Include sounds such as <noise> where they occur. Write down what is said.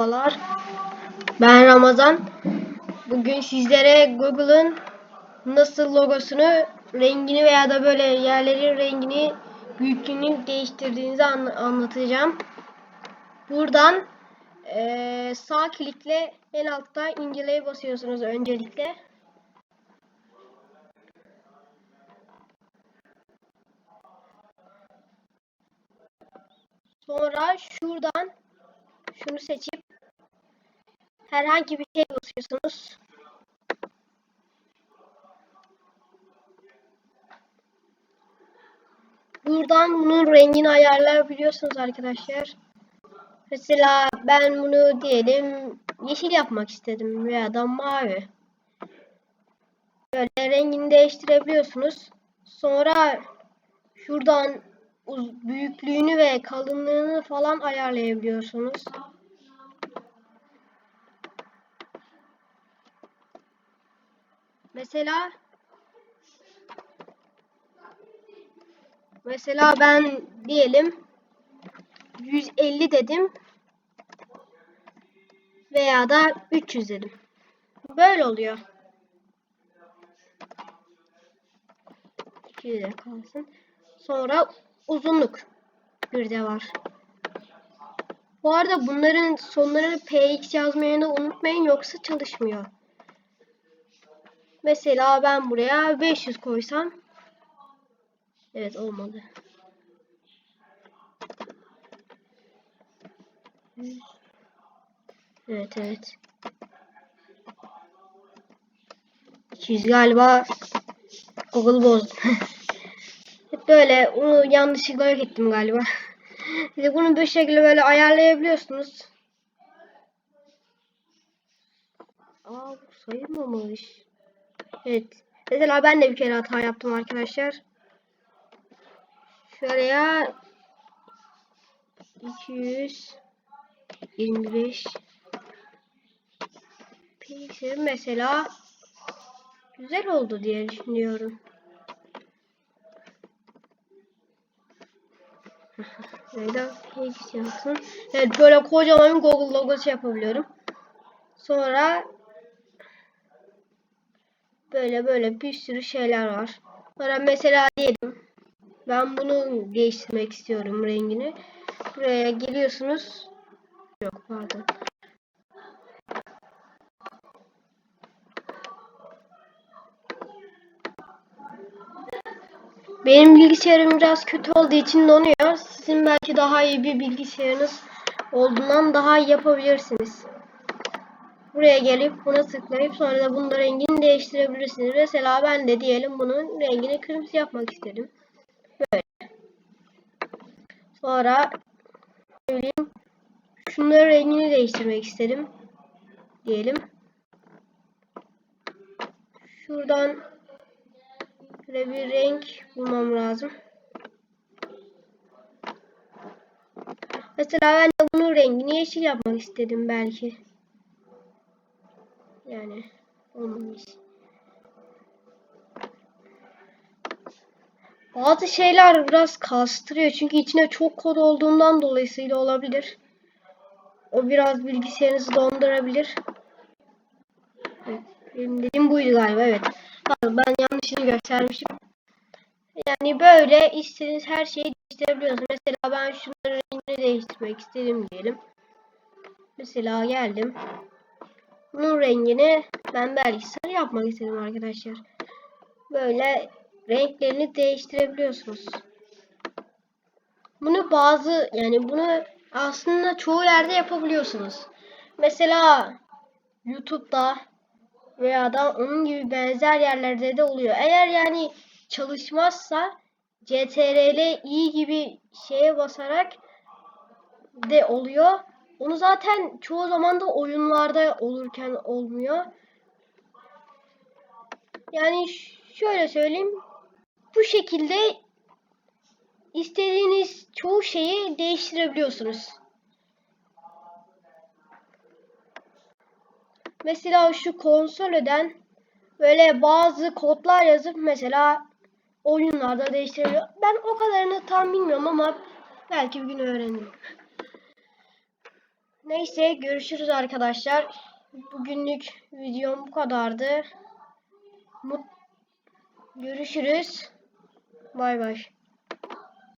Merhabalar. Ben Ramazan. Bugün sizlere Google'ın nasıl logosunu, rengini veya da böyle yerlerin rengini, büyüklüğünü değiştirdiğinizi an- anlatacağım. Buradan eee, sağ klikle en altta inceleye basıyorsunuz öncelikle. Sonra şuradan şunu seçip herhangi bir şey basıyorsunuz. Buradan bunun rengini ayarlayabiliyorsunuz arkadaşlar. Mesela ben bunu diyelim yeşil yapmak istedim veya da mavi. Böyle rengini değiştirebiliyorsunuz. Sonra şuradan büyüklüğünü ve kalınlığını falan ayarlayabiliyorsunuz. Mesela mesela ben diyelim 150 dedim veya da 300 dedim. Böyle oluyor. 200 de kalsın. Sonra uzunluk bir de var. Bu arada bunların sonlarını px yazmayı da unutmayın yoksa çalışmıyor. Mesela ben buraya 500 koysam Evet olmadı. Evet evet. 200 galiba Google bozdu. <laughs> Hep böyle onu yanlışlıkla yok ettim galiba. <laughs> İşte bunu bir şekilde böyle ayarlayabiliyorsunuz. Aa bu sayılmamış. Evet. Mesela ben de bir kere hata yaptım arkadaşlar. Şuraya 225 piksel mesela güzel oldu diye düşünüyorum. <laughs> Neyden px yapsın. Evet böyle kocaman bir Google logosu yapabiliyorum. Sonra böyle böyle bir sürü şeyler var. Sonra mesela diyelim ben bunu değiştirmek istiyorum rengini. Buraya geliyorsunuz. Yok pardon. Benim bilgisayarım biraz kötü olduğu için donuyor. Sizin belki daha iyi bir bilgisayarınız olduğundan daha iyi yapabilirsiniz. Buraya gelip buna tıklayıp sonra da bunun rengini değiştirebilirsiniz. Mesela ben de diyelim bunun rengini kırmızı yapmak istedim. Böyle. Sonra ne bileyim şunların rengini değiştirmek istedim. Diyelim. Şuradan Şöyle bir renk bulmam lazım. Mesela ben de bunun rengini yeşil yapmak istedim belki. Yani olmamış. Bazı şeyler biraz kastırıyor çünkü içine çok kod olduğundan dolayısıyla olabilir. O biraz bilgisayarınızı dondurabilir. Benim dediğim buydu galiba evet. Ben yanlışını göstermişim. Yani böyle istediğiniz her şeyi değiştirebiliyorsunuz. Mesela ben şunların rengini değiştirmek istedim diyelim. Mesela geldim. Bunun rengini ben sarı yapmak istedim arkadaşlar. Böyle renklerini değiştirebiliyorsunuz. Bunu bazı yani bunu aslında çoğu yerde yapabiliyorsunuz. Mesela YouTube'da veya da onun gibi benzer yerlerde de oluyor. Eğer yani çalışmazsa CTRL i gibi şeye basarak de oluyor. Onu zaten çoğu zaman da oyunlarda olurken olmuyor. Yani şöyle söyleyeyim. Bu şekilde istediğiniz çoğu şeyi değiştirebiliyorsunuz. Mesela şu konsoleden böyle bazı kodlar yazıp mesela oyunlarda değiştiriyor. Ben o kadarını tam bilmiyorum ama belki bir gün öğrenirim. Neyse görüşürüz arkadaşlar. Bugünlük videom bu kadardı. Mut görüşürüz. Bay bay.